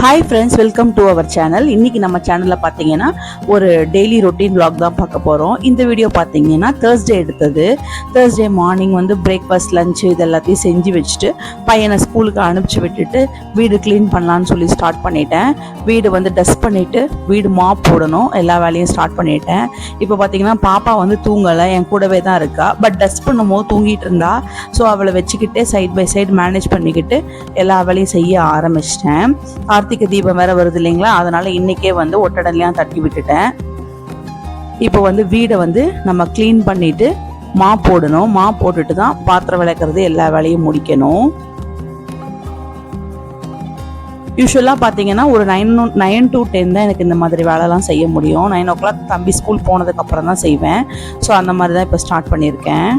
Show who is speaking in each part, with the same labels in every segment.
Speaker 1: Hi friends welcome to our channel இன்னைக்கு நம்ம சேனலில் பார்த்தீங்கன்னா ஒரு டெய்லி ரொட்டீன் வ்ளாக் தான் பார்க்க போகிறோம் இந்த வீடியோ பார்த்தீங்கன்னா தேர்ஸ்டே எடுத்தது. தேர்ஸ்டே மார்னிங் வந்து பிரேக்ஃபாஸ்ட் லஞ்ச் இது எல்லாத்தையும் செஞ்சு வச்சுட்டு பையனை ஸ்கூலுக்கு அனுப்பிச்சி விட்டுட்டு வீடு க்ளீன் பண்ணலான்னு சொல்லி ஸ்டார்ட் பண்ணிட்டேன். வீடு வந்து டஸ்ட் பண்ணிவிட்டு வீடு மாப் போடணும். எல்லா வேலையும் ஸ்டார்ட் பண்ணிட்டேன். இப்போ பார்த்தீங்கன்னா பாப்பா வந்து தூங்கலை என் கூடவே தான் இருக்கா. பட் டஸ்ட் பண்ணும்போது தூங்கிட்டு இருந்தா. ஸோ அவளை வச்சுக்கிட்டே சைட் பை சைடு மேனேஜ் பண்ணிக்கிட்டு எல்லா வேலையும் செய்ய ஆரம்பிச்சிட்டேன். கார்த்திகை தீபம் வேற வருது இல்லைங்களா? அதனால இன்னைக்கே வந்து ஒட்டடலையும் தட்டி விட்டுட்டேன். இப்போ வந்து வீடை வந்து நம்ம க்ளீன் பண்ணிட்டு மா போடணும். மா போட்டுட்டு தான் பாத்திரம் விளக்குறது எல்லா வேலையும் முடிக்கணும். யூஸ்வலாக பார்த்தீங்கன்னா ஒரு நைன் நைன் டு டென் தான் எனக்கு இந்த மாதிரி வேலைலாம் செய்ய முடியும். நைன் ஓ கிளாக் தம்பி ஸ்கூல் போனதுக்கப்புறம் தான் செய்வேன். ஸோ அந்த மாதிரி தான் இப்போ ஸ்டார்ட் பண்ணியிருக்கேன்.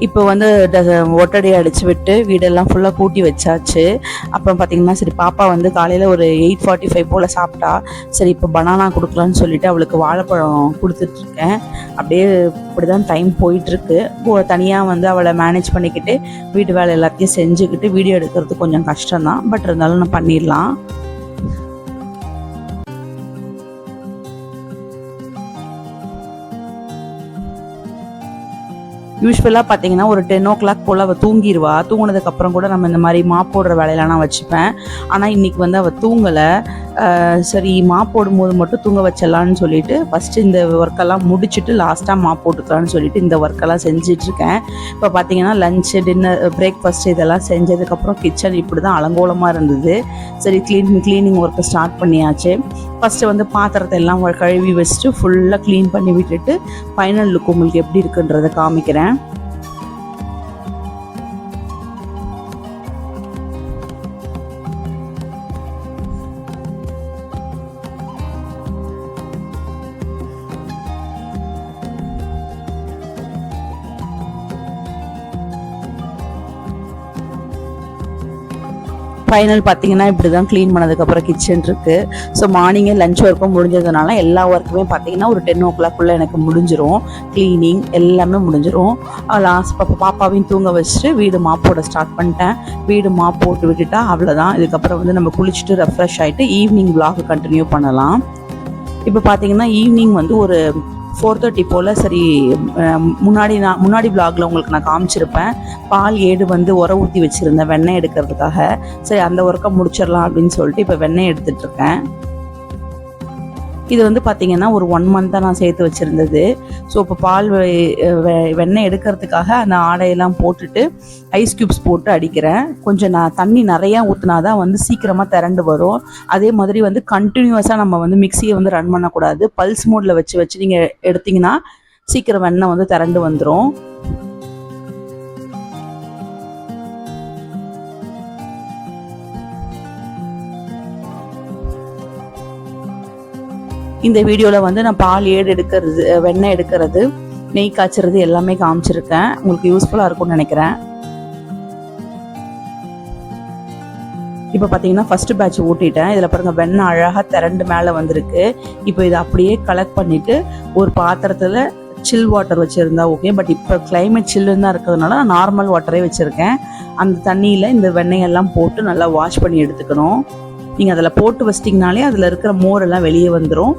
Speaker 1: இப்போ வந்து ட- ஒட்டடை அடிச்சு விட்டு வீடெல்லாம் ஃபுல்லாக கூட்டி வச்சாச்சு. அப்புறம் பார்த்தீங்கன்னா சரி பாப்பா வந்து காலையில் ஒரு எயிட் ஃபார்ட்டி ஃபைவ் போல் சாப்பிட்டா சரி இப்போ பனானா கொடுக்கலான்னு சொல்லிட்டு அவளுக்கு வாழைப்பழம் கொடுத்துட்ருக்கேன். அப்படியே இப்படி தான் டைம் போயிட்டுருக்கு தனியாக வந்து அவளை மேனேஜ் பண்ணிக்கிட்டு வீட்டு வேலை எல்லாத்தையும் செஞ்சுக்கிட்டு வீடியோ எடுக்கிறது கொஞ்சம் கஷ்டம் தான் பட் இருந்தாலும் நான் பண்ணிடலாம். யூஸ்வலாக பார்த்தீங்கன்னா ஒரு டென் ஓ கிளாக் போல் அவள் தூங்கிடுவா தூங்கினதுக்கு அப்புறம் கூட நம்ம இந்த மாதிரி மாப் போடுற வேலையெல்லாம் நான் வச்சுப்பேன். ஆனால் இன்னைக்கு வந்து அவள் தூங்கலை. சரி மாப் போடும்போது மட்டும் தூங்க வச்சிடலான்னு சொல்லிட்டு ஃபஸ்ட்டு இந்த ஒர்க்கெல்லாம் முடிச்சுட்டு லாஸ்ட்டாக மாப் போட்டுக்கலான்னு சொல்லிட்டு இந்த ஒர்க்கெல்லாம் செஞ்சிட்ருக்கேன். இப்போ பார்த்தீங்கன்னா லஞ்சு டின்னர் பிரேக்ஃபாஸ்ட் இதெல்லாம் செஞ்சதுக்கப்புறம் கிச்சன் இப்படி தான் அலங்கோலமாக இருந்தது. சரி க்ளீன் க்ளீனிங் ஒர்க்கை ஸ்டார்ட் பண்ணியாச்சு. ஃபஸ்ட்டு வந்து பாத்திரத்தை எல்லாம் கழுவி வச்சுட்டு ஃபுல்லாக க்ளீன் பண்ணி விட்டுட்டு ஃபைனல் லுக் உங்களுக்கு எப்படி இருக்குன்றதை காமிக்கிறேன். ஃபைனல் பார்த்தீங்கன்னா இப்படி தான் க்ளீன் பண்ணதுக்கப்புறம் கிச்சன் இருக்குது ஸோ மார்னிங்கே லஞ்ச் ஒர்க்கும் முடிஞ்சதுனால எல்லா ஒர்க்குமே பார்த்தீங்கன்னா ஒரு டென் ஓ கிளாக்குள்ளே எனக்கு முடிஞ்சிரும். க்ளீனிங் எல்லாமே முடிஞ்சிரும். லாஸ்ட் பாப்பா பாப்பாவையும் தூங்க வச்சுட்டு வீடு மாப்போட ஸ்டார்ட் பண்ணிட்டேன். வீடு மாப் போட்டு விட்டுட்டா அவ்வளோதான் இதுக்கப்புறம் வந்து நம்ம குளிச்சுட்டு ரெஃப்ரெஷ் ஆகிட்டு ஈவினிங் விலாக் கண்டினியூ பண்ணலாம். இப்போ பார்த்தீங்கன்னா ஈவினிங் வந்து ஒரு ஃபோர் தேர்ட்டி போல் சரி முன்னாடி நான் முன்னாடி பிளாகில் உங்களுக்கு நான் காமிச்சிருப்பேன். பால் ஏடு வந்து உர ஊற்றி வச்சுருந்தேன் வெண்ணெய் எடுக்கிறதுக்காக. சரி அந்த ஒர்க்கை முடிச்சிடலாம் அப்படின்னு சொல்லிட்டு இப்போ வெண்ணெய் எடுத்துகிட்ருக்கேன் இது வந்து பார்த்தீங்கன்னா ஒரு ஒன் மந்த்தாக நான் சேர்த்து வச்சுருந்தது. ஸோ இப்போ பால் வெ- வெண்ணெய் எடுக்கிறதுக்காக அந்த ஆடையெல்லாம் போட்டுட்டு ஐஸ் க்யூப்ஸ் போட்டு அடிக்கிறேன். கொஞ்சம் நான் தண்ணி நிறையா ஊற்றினா தான் வந்து சீக்கிரமாக திரண்டு வரும். அதே மாதிரி வந்து கண்டினியூஸாக நம்ம வந்து மிக்சியை வந்து ரன் பண்ணக்கூடாது. பல்ஸ் மோடில் வச்சு வச்சு நீங்கள் எடுத்தீங்கன்னா சீக்கிரம் வெண்ணெய் வந்து திரண்டு வந்துடும் இந்த வீடியோவில் வந்து நான் பால் ஏடு எடுக்கிறது வெண்ணெய் எடுக்கிறது நெய் காய்ச்சறது எல்லாமே காமிச்சிருக்கேன். உங்களுக்கு யூஸ்ஃபுல்லாக இருக்கும்னு நினைக்கிறேன். இப்போ பார்த்தீங்கன்னா ஃபஸ்ட்டு பேட்ச் ஊட்டிட்டேன். இதில் பாருங்க வெண்ணெய் அழகாக திரண்டு மேலே வந்திருக்கு. இப்போ இதை அப்படியே கலெக்ட் பண்ணிவிட்டு ஒரு பாத்திரத்தில் சில் வாட்டர் வச்சுருந்தா ஓகே பட் இப்போ கிளைமேட் சில்லுன்னு தான் இருக்கிறதுனால நான் நார்மல் வாட்டரே வச்சுருக்கேன். அந்த தண்ணியில் இந்த வெண்ணெயெல்லாம் போட்டு நல்லா வாஷ் பண்ணி எடுத்துக்கணும். நீங்கள் அதில் போட்டு வச்சிட்டிங்கனாலே அதில் இருக்கிற மோர் எல்லாம் வெளியே வந்துடும்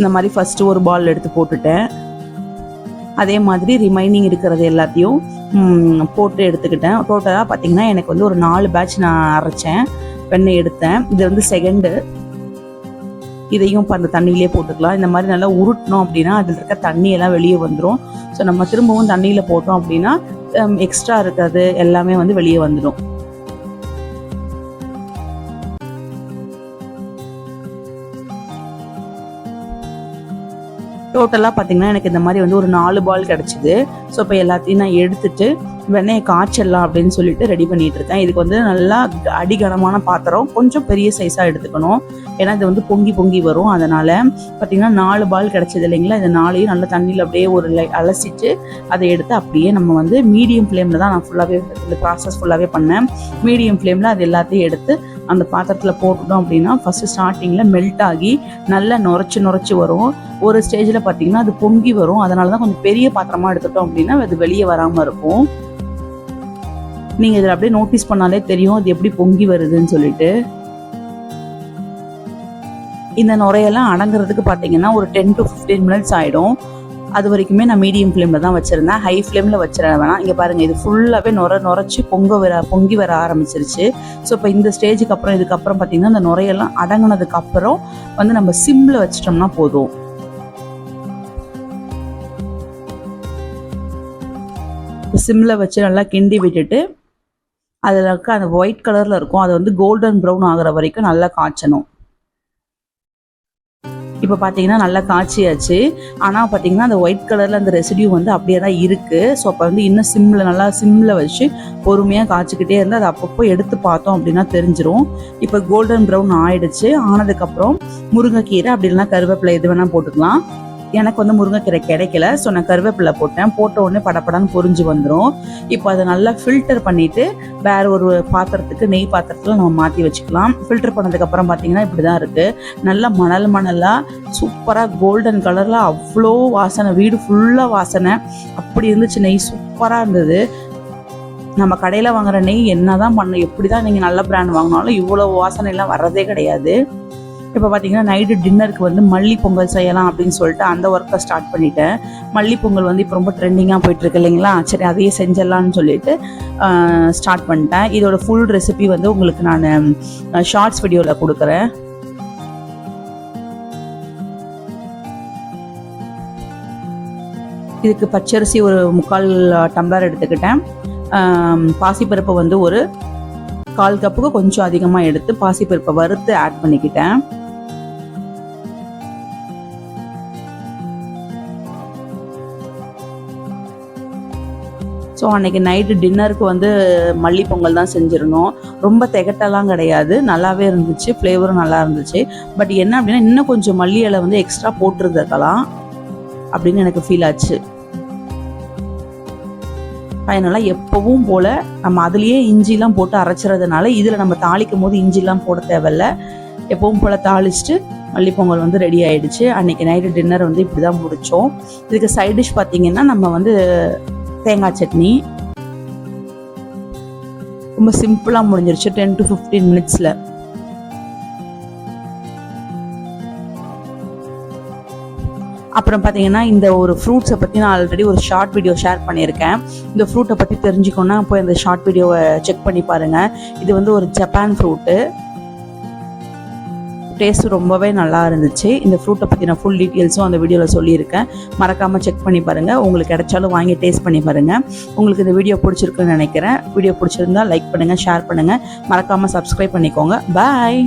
Speaker 1: இந்த மாதிரி ஃபஸ்ட்டு ஒரு பால் எடுத்து போட்டுட்டேன். அதே மாதிரி ரிமைனிங் இருக்கிறது எல்லாத்தையும் போட்டு எடுத்துக்கிட்டேன். டோட்டலாக பார்த்தீங்கன்னா எனக்கு வந்து ஒரு நாலு பேட்ச் நான் அரைச்சேன். வெண்ணெய் எடுத்தேன். இது வந்து செகண்டு இதையும் இப்போ அந்த தண்ணியிலே போட்டுக்கலாம். இந்த மாதிரி நல்லா உருட்டணும் அப்படின்னா அதில் இருக்க தண்ணியெல்லாம் வெளியே வந்துடும் ஸோ நம்ம திரும்பவும் தண்ணியில் போட்டோம் அப்படின்னா எக்ஸ்ட்ரா இருக்கிறது எல்லாமே வந்து வெளியே வந்துடும். டோட்டலாக பார்த்தீங்கன்னா எனக்கு இந்த மாதிரி வந்து ஒரு நாலு பால் கிடச்சிது. ஸோ இப்போ எல்லாத்தையும் நான் எடுத்துட்டு வெண்ணெயை காய்ச்சிடலாம் அப்படின்னு சொல்லிட்டு ரெடி பண்ணிட்டு இருக்கேன். இதுக்கு வந்து நல்லா அடிகனமான பாத்திரம் கொஞ்சம் பெரிய சைஸாக எடுத்துக்கணும். ஏன்னா இது வந்து பொங்கி பொங்கி வரும். அதனால் பார்த்தீங்கன்னா நாலு பால் கிடச்சது இல்லைங்களா? இந்த நாளையும் நல்லா தண்ணியில் அப்படியே ஒரு லை அலசிட்டு அதை எடுத்து அப்படியே நம்ம வந்து மீடியம் ஃப்ளேமில் தான் நான் ஃபுல்லாகவே இந்த ப்ராசஸ் ஃபுல்லாகவே பண்ணேன். மீடியம் ஃப்ளேமில் அது எல்லாத்தையும் எடுத்து அந்த பாத்திரத்தில் போட்டுட்டோம் அப்படின்னா ஃபஸ்ட்டு ஸ்டார்டிங்கில் மெல்ட் ஆகி நல்லா நுரைச்சி நுரைச்சி வரும். ஒரு ஸ்டேஜில் பார்த்தீங்கன்னா அது பொங்கி வரும். அதனால தான் கொஞ்சம் பெரிய பாத்திரமாக எடுத்துட்டோம் அப்படின்னா அது வெளியே வராமல் இருக்கும். நீங்கள் இதில் அப்படியே நோட்டீஸ் பண்ணாலே தெரியும் அது எப்படி பொங்கி வருதுன்னு சொல்லிட்டு. இந்த நுரையெல்லாம் அடங்குறதுக்கு பார்த்தீங்கன்னா ஒரு டென் டு ஃபிஃப்டீன் மினிட்ஸ் ஆகிடும் அது வரைக்குமே நான் மீடியம் ஃப்ளேமில் தான் வச்சுருந்தேன். ஹை ஃப்ளேமில் வச்சிட வேணாம். இங்கே பாருங்கள் இது ஃபுல்லாகவே நுர நுரைச்சி பொங்க வர பொங்கி வர ஆரம்பிச்சிருச்சு. ஸோ இப்போ இந்த ஸ்டேஜுக்கு அப்புறம் இதுக்கப்புறம் பார்த்தீங்கன்னா அந்த நுரையெல்லாம் அடங்குனதுக்கு அப்புறம் வந்து நம்ம சிம்மில் வச்சிட்டோம்னா போதும். சிம்மில் வச்சு நல்லா கிண்டி விட்டுட்டு அதில் இருக்க அந்த ஒயிட் கலரில் இருக்கும். அதை வந்து கோல்டன் ப்ரௌன் ஆகிற வரைக்கும் நல்லா காய்ச்சணும். இப்போ பார்த்தீங்கன்னா நல்லா காய்ச்சியாச்சு. ஆனால் பார்த்தீங்கன்னா அந்த ஒயிட் கலரில் அந்த ரெசிடியூ வந்து அப்படியே தான் இருக்குது ஸோ அப்போ வந்து இன்னும் சிம்மில் நல்லா சிம்மில் வச்சு பொறுமையாக காய்ச்சிக்கிட்டே இருந்து அதை அப்பப்போ எடுத்து பார்த்தோம் அப்படின்னா தெரிஞ்சிரும். இப்போ கோல்டன் ப்ரௌன் ஆயிடுச்சு. ஆனதுக்கப்புறம் முருங்கைக்கீரை அப்படி இல்லைன்னா கருவேப்பிலை எது வேணால் போட்டுக்கலாம். எனக்கு வந்து முருங்கைக்கீரை கிடைக்கல. ஸோ நான் கருவேப்பிலை போட்டேன். போட்ட உடனே படப்படன்னு பொரிஞ்சு வந்துடும் இப்போ அதை நல்லா ஃபில்டர் பண்ணிட்டு வேற ஒரு பாத்திரத்துக்கு நெய் பாத்திரத்தில் நம்ம மாற்றி வச்சுக்கலாம். ஃபில்டர் பண்ணதுக்கப்புறம் பார்த்தீங்கன்னா இப்படி தான் இருக்குது நல்லா மணல் மணலாக சூப்பராக கோல்டன் கலரில் அவ்வளோ வாசனை. வீடு ஃபுல்லாக வாசனை. அப்படி இருந்துச்சு நெய் சூப்பராக இருந்தது. நம்ம கடையில் வாங்குற நெய் என்ன தான் பண்ண எப்படி தான் நீங்கள் நல்ல பிராண்ட் வாங்கினாலும் இவ்வளோ வாசனைலாம் வர்றதே கிடையாது. இப்போ பார்த்தீங்கன்னா நைட்டு டின்னருக்கு வந்து மல்லி பொங்கல் செய்யலாம் அப்படின்னு சொல்லிட்டு அந்த ஒர்க்கை ஸ்டார்ட் பண்ணிட்டேன். மல்லி பொங்கல் வந்து இப்போ ரொம்ப ட்ரெண்டிங்காக போயிட்டுருக்கு இல்லைங்களா? சரி அதையே செஞ்சிடலான்னு சொல்லிட்டு ஸ்டார்ட் பண்ணிட்டேன். இதோட ஃபுல் ரெசிபி வந்து உங்களுக்கு நான் ஷார்ட்ஸ் வீடியோவில் கொடுக்குறேன். இதுக்கு பச்சரிசி ஒரு முக்கால் டம்ளர் எடுத்துக்கிட்டேன். பாசிப்பருப்பு வந்து ஒரு கால் கப்புக்கு கொஞ்சம் அதிகமாக எடுத்து பாசிப்பருப்பை வறுத்து ஆட் பண்ணிக்கிட்டேன். ஸோ அன்னைக்கு நைட்டு டின்னருக்கு வந்து மல்லி பொங்கல் தான் செஞ்சிருந்தோம். ரொம்ப திகட்டெல்லாம் கிடையாது. நல்லாவே இருந்துச்சு. ஃப்ளேவரும் நல்லா இருந்துச்சு. பட் என்ன அப்படின்னா இன்னும் கொஞ்சம் மல்லி இலை வந்து எக்ஸ்ட்ரா போட்டிருந்திருக்கலாம் அப்படின்னு எனக்கு ஃபீல் ஆச்சு. ஃபைனலாக எப்பவும் போல் நம்ம அதுலேயே இஞ்சிலாம் போட்டு அரைச்சிறதுனால இதில் நம்ம தாளிக்கும் போது இஞ்சிலாம் போட தேவையில்ல. எப்பவும் போல் தாளிச்சுட்டு மல்லிப்பொங்கல் வந்து ரெடி ஆயிடுச்சு. அன்னைக்கு நைட்டு டின்னர் வந்து இப்படி தான் முடித்தோம் இதுக்கு சைட் டிஷ் பார்த்தீங்கன்னா நம்ம வந்து தேங்காய் சட்னி. ரொம்ப சிம்பிளாக முடிஞ்சிருச்சு டென் டு ஃபிஃப்டீன் மினிட்ஸில் அப்புறம் பார்த்தீங்கன்னா இந்த ஒரு ஃப்ரூட்ஸை பற்றி நான் ஆல்ரெடி ஒரு ஷார்ட் வீடியோ ஷேர் பண்ணியிருக்கேன். இந்த ஃப்ரூட்டை பற்றி தெரிஞ்சுக்கணுன்னா போய் அந்த ஷார்ட் வீடியோவை செக் பண்ணி பாருங்கள் இது வந்து ஒரு ஜப்பான் ஃப்ரூட்டு டேஸ்ட் ரொம்பவே நல்லா இருந்துச்சு. இந்த ஃப்ரூட்டை பற்றி நான் ஃபுல் டீட்டெயில்ஸும் அந்த வீடியோவில் சொல்லியிருக்கேன். மறக்காமல் செக் பண்ணி பாருங்கள் உங்களுக்கு கிடைச்சாலும் வாங்கி டேஸ்ட் பண்ணி பாருங்கள் உங்களுக்கு இந்த வீடியோ பிடிச்சிருக்குன்னு நினைக்கிறேன். வீடியோ பிடிச்சிருந்தா லைக் பண்ணுங்கள் ஷேர் பண்ணுங்கள் மறக்காமல் சப்ஸ்கிரைப் பண்ணிக்கோங்க. பாய்